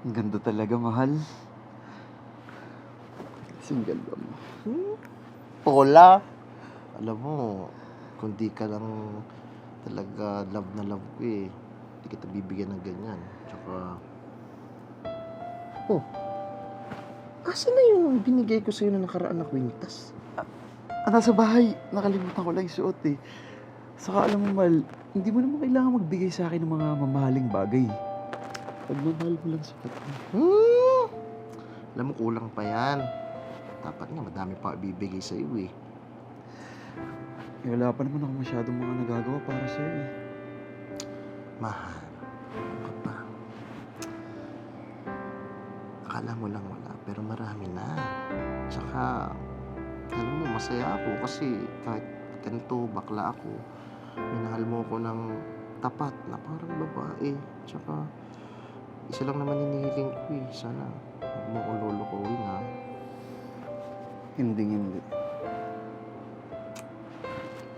Ang ganda talaga, mahal. Kasing ganda mo. Pola. Alam mo, kung di ka lang talaga love na love ko eh, hindi kita bibigyan ng ganyan. Tsaka, oh, asa na yung binigay ko sa'yo na nakaraan na kwintas? Ah, nasa bahay. Nakalimutan ko lang suot eh. Saka alam mo, mahal, hindi mo naman kailangan magbigay sa akin ng mga mamahaling bagay. Pagmamahal mo lang sapat mo. Hmm. Alam mo, kulang pa yan. Dapat nga, madami pa ibibigay sa'yo eh. Eh, wala pa naman ako masyadong mga nagagawa para sa'yo eh. Mahal. Ano pa? Akala mo lang wala, pero marami na. Tsaka, alam mo, masaya ako kasi kahit ganito, bakla ako, minahal mo ko ng tapat na parang babae. Tsaka, isa lang naman hinihiling ko eh. Sana, huwag mo ko lulukuhin ha. Hindi, hindi.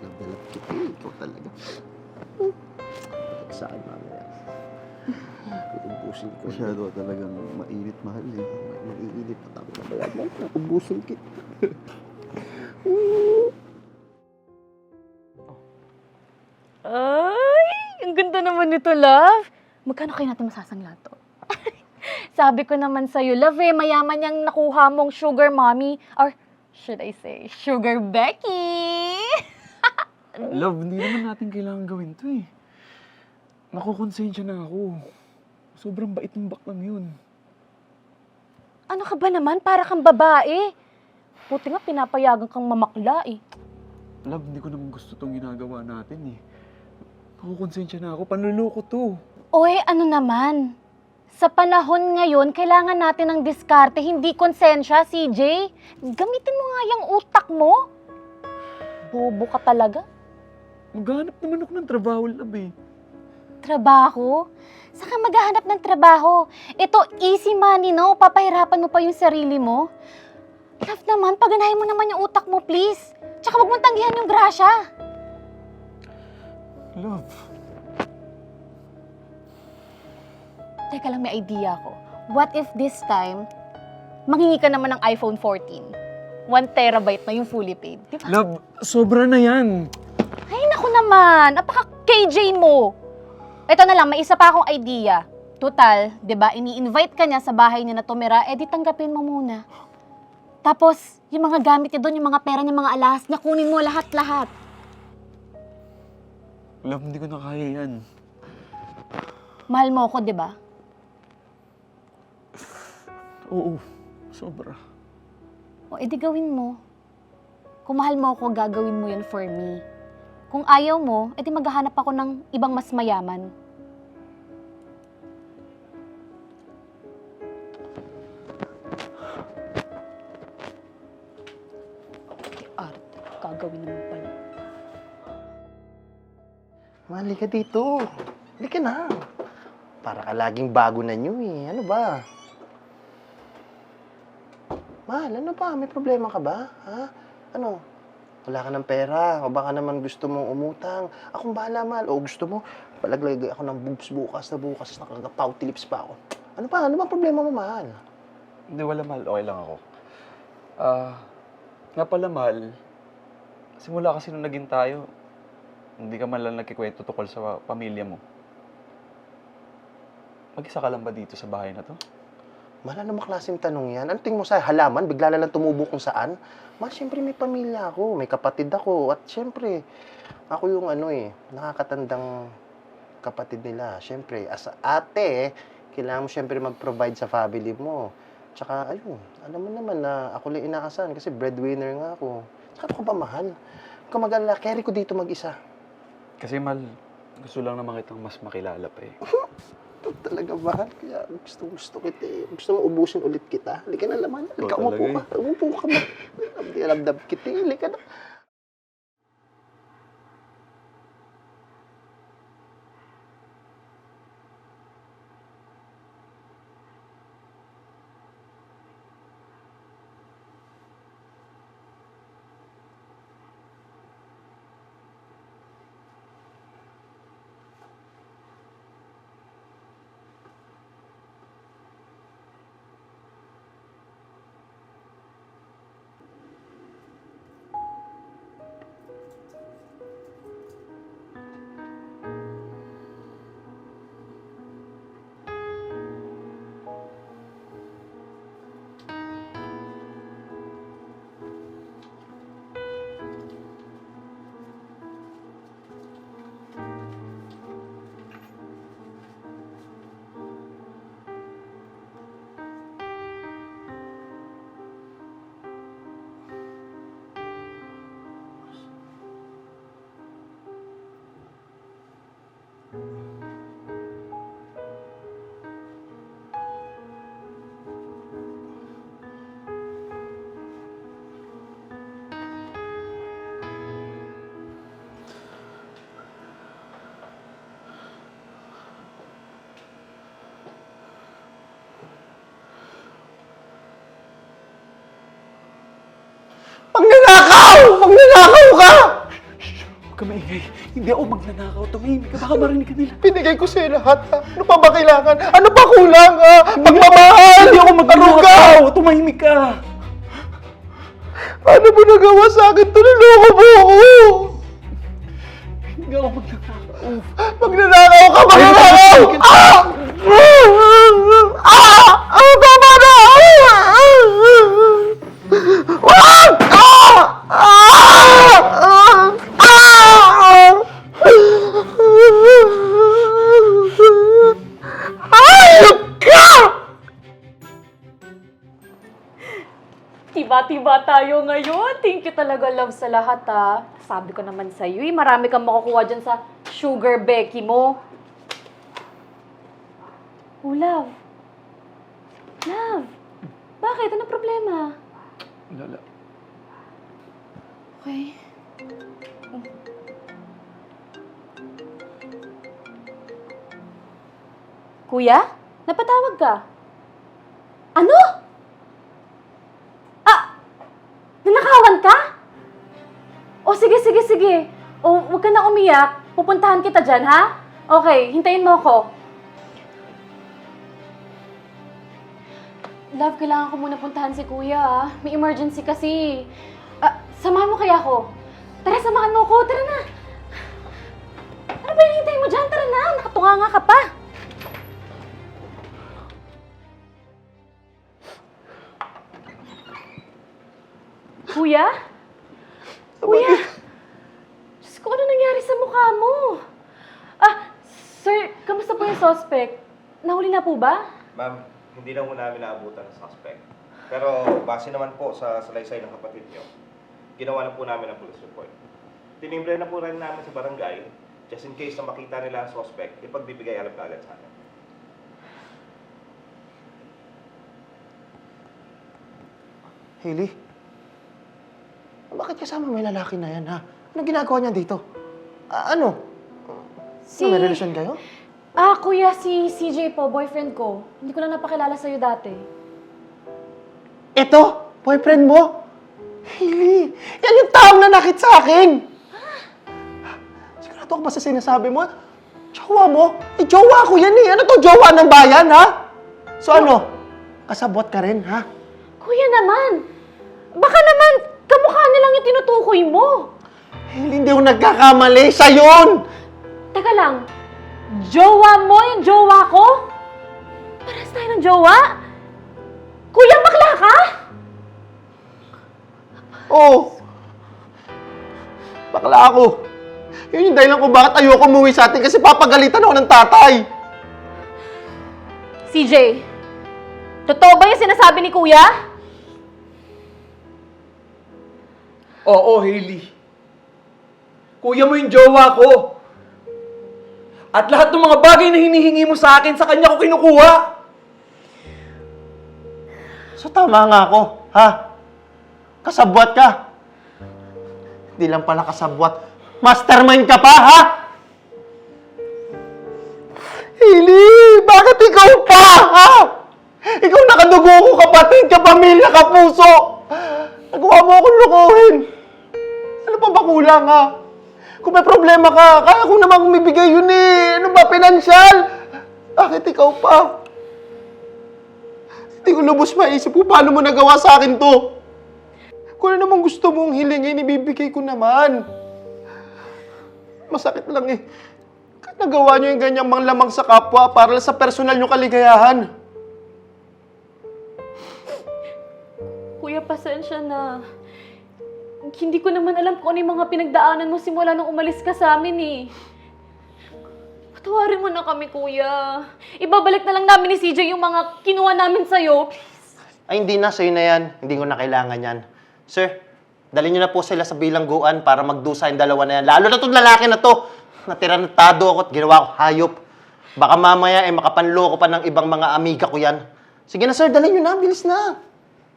Love na love kita eh. Ikaw talaga. Saan mamaya? Ubusin ko. Masyado talagang mainit, mahal eh. Mag-iinit pa ako na bayan mo. Ubusin kita. Ay, ang ganda naman nito, love. Magkano kayo natin masasangla to? Sabi ko naman sa'yo, love eh, mayaman yung nakuha mong sugar mommy. Or, should I say, sugar Becky? Love, hindi naman natin kailangan gawin to eh. Nakukonsensya na ako. Sobrang bait ng baklang yun. ano ka ba naman? Para kang babae. Puti nga, pinapayagan kang mamakla eh. Love, hindi ko naman gusto tong ginagawa natin eh. Nakukonsensya na ako. Panluloko to. Oy, ano naman? Sa panahon ngayon, kailangan natin ng diskarte, hindi konsensya, CJ. Gamitin mo nga yung utak mo. Bobo ka talaga. Maghanap naman ako ng trabaho, love eh. Trabaho? Saka maghahanap ng trabaho? Ito, easy money, no? Papahirapan mo pa yung sarili mo. Love naman, paganahin mo naman yung utak mo, please. Tsaka huwag mong tanggihan yung grasya. Love. Teka lang, may idea ko. What if this time, manghingi ka naman ng iPhone 14? 1 terabyte na yung fully paid. Di ba? Love, sobra na yan. Ay, naku naman. Napaka-KJ mo. Ito na lang, may isa pa akong idea. Total, di ba, ini-invite ka niya sa bahay niya na tumira, eh di tanggapin mo muna. Tapos, yung mga gamit niya doon, yung mga pera niya, mga alahas niya, kunin mo lahat-lahat. Love, hindi ko na kaya yan. Mahal mo ako, di ba? Oo, sobra. O, edi gawin mo. Kung mahal mo ako, gagawin mo yun for me. Kung ayaw mo, edi maghahanap ako ng ibang mas mayaman. Ate Art, gagawin naman pala. Mali ka dito. Hindi ka na. Para ka laging bago na nyo eh. Ano ba? Mahal, ano ba? May problema ka ba? Ha? Ano? Wala ka ng pera? O baka naman gusto mong umutang? Akong bahala, mahal. O gusto mo, palaglagay ako ng boobs bukas na bukas, nakakapouty lips pa ako. Ano pa? Ano ba problema mo, mahal? Hindi, wala mahal. Okay lang ako. Ah, nga pala mahal, simula kasi nung naging tayo, hindi ka man lang nagkikwento tukol sa pamilya mo. Mag-isa ka lang ba dito sa bahay na to? Mahal, ano maklaseng tanong yan? Ano tingin mo sa halaman? Bigla na lang tumubo kung saan? Ma, syempre may pamilya ako, may kapatid ako, at syempre, ako yung ano eh, nakakatandang kapatid nila. Syempre, as ate, kailangan mo syempre mag-provide sa family mo. Tsaka, ayun, alam mo naman na ako lang inaasahan kasi breadwinner nga ako. Tsaka ako ba mahal? Kung mag-alala, carry ko dito mag-isa. Kasi mahal, gusto lang naman kitang mas makilala pa eh. Talaga mahal. Kaya gusto gusto kita eh. Gusto mo ubusin ulit kita. Halika na naman. Halika, Ikaw umupo ka. Umupo ka na. Labdab kita eh. Halika na. Pag ninakaw! Pag ninakaw ka! Hindi ako magnanakaw. Tumahimik ka. Baka marinig ka nila. Binigay ko sa'yo lahat, ha? Ano pa ba kailangan? Ano pa kulang, ha? Pagmamahal! Hindi ako magnanakaw. Tumahimik ka. Ano mo nagawa sa akin? Tulunoko mo ako! Hindi ako magnanakaw. Magnanakaw ka! Magnanakaw! Ah! Tiba-tiba tayo ngayon. Thank you talaga, love, sa lahat, ha. Sabi ko naman sa'yo, eh, marami kang makukuha dyan sa sugar Becky mo. Oh, love. Love. Bakit? Ano problema? Lala. Okay. Kuya? Napatawag ka? Ano? Sige. O huwag ka na umiyak. Pupuntahan kita dyan, ha? Okay, hintayin mo ako. Love, kailangan ko muna puntahan si kuya, ah. May emergency kasi. Ah, samahan mo kaya ako? Tara, samahan mo ako. Tara na. Ano ba hinihintay mo dyan? Tara na. Nakatunga nga ka pa. Kuya? Kuya? Diyos ko, ano nangyari sa mukha mo? Ah, sir, kamusta po yung suspect? Nahuli na po ba? Ma'am, hindi lang po namin naabutan ng suspect. Pero base naman po sa salaysay ng kapatid niyo, ginawa na po namin ang police report. Tinimbre na po rin namin sa barangay, just in case na makita nila ang suspect, ipagbibigay alam ka agad sa amin. Hailey? Bakit kasama yung lalaki na yan, ha? Anong ginagawa niya dito? Ah, ano? Si... May relasyon kayo? Ah, kuya, si CJ po, boyfriend ko. Hindi ko lang napakilala sa'yo dati. Ito? Boyfriend mo? Hailey, yan yung taong nanakit sa akin! Sigurado ka ba sa sinasabi mo? Jowa mo? Eh, jowa ko yan eh! Ano to jowa ng bayan, ha? So ano? Kasabot ka rin, ha? Kuya naman! Baka naman, kamukha nilang yung tinutukoy mo. Hailey, hindi ako nagkakamali. Siya yun! Teka lang, jowa mo yung jowa ko? Paras tayo ng jowa? Kuya, bakla ka? Oo. Bakla ako. Yun yung dahilan ko bakit ayoko umuwi sa atin kasi papagalitan ako ng tatay. CJ, totoo ba yung sinasabi ni Kuya? Oo, Hailey. Kuya mo yung jowa ko. At lahat ng mga bagay na hinihingi mo sa akin, sa kanya ko kinukuha. So tama nga ako, ha? Kasabwat ka. Hindi lang pala kasabwat. Mastermind ka pa, ha? Hili, bakit ikaw pa, ha? Ikaw nakadugo ko, kapatid, kapamilya, kapuso. Nagawa mo akong lukuhin. Ano pa ba kulang, ha? Kung may problema ka, kaya ko naman umibigay yun eh. Ano ba, pinansyal? Bakit ikaw pa? Hindi ko lubos maisip kung paano mo nagawa sa akin to. Kung ano namang gusto mong hilingin, ibibigay ko naman. Masakit lang eh. Nagawa niyo yung ganyang manglamang sa kapwa para sa personal niyo kaligayahan. Kuya, pasensya na. Hindi ko naman alam kung ano yung mga pinagdaanan mo simula nung umalis ka sa amin eh. Patawarin mo na kami, kuya. Ibabalik na lang namin ni CJ yung mga kinuha namin sa'yo. Ay, hindi na. Sa'yo na yan. Hindi ko na kailangan yan. Sir, dalhin niyo na po sila sa bilangguan para magdusa yung dalawa na yan. Lalo na itong lalaki na to. Natirantado ako at ginawa ko hayop. Baka mamaya eh makapanloko pa ng ibang mga amiga ko yan. Sige na sir, dalhin niyo na. Bilis na.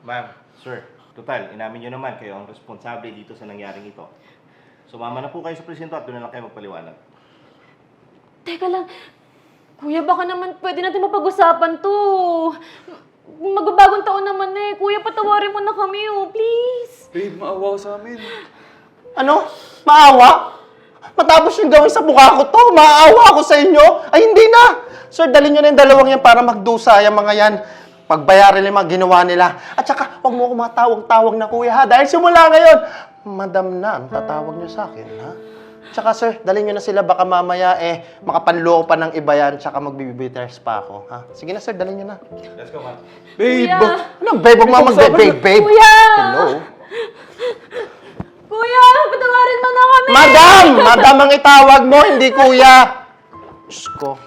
Ma'am, sir, total, inamin niyo naman kayo ang responsable dito sa nangyaring ito. Sumama na po kayo sa presinto at doon na lang kayo magpaliwanag. Teka lang. Kuya, baka naman pwede natin mapag-usapan to. Magbabagong taon naman eh. Kuya, patawarin mo na kami oh, please. Babe, maawa ka sa amin. Ano? Maawa? Matapos yung gawin sa mukha ko to, maawa ako sa inyo? Ay, hindi na! Sir, dalhin nyo na yung dalawang yan para magdusa yung mga yan. Pagbayarin nila yung mga ginawa nila. At saka, huwag mo ako matawag-tawag na kuya ha. Dahil simula ngayon, madam na ang tatawag nyo sa akin, ha? Tsaka sir, dalhin nyo na sila. Baka mamaya, eh, makapanloko pa ng iba yan. Tsaka magbibibitters pa ako, ha? Sige na sir, dalhin nyo na. Let's go, ma'am. Babe! Kuya! Ano, babe? Huwag mo mag-babe, babe, babe. Kuya! Hello? Kuya, patawarin mo na kami! Madam! Madam ang itawag mo, hindi kuya. Diyos ko.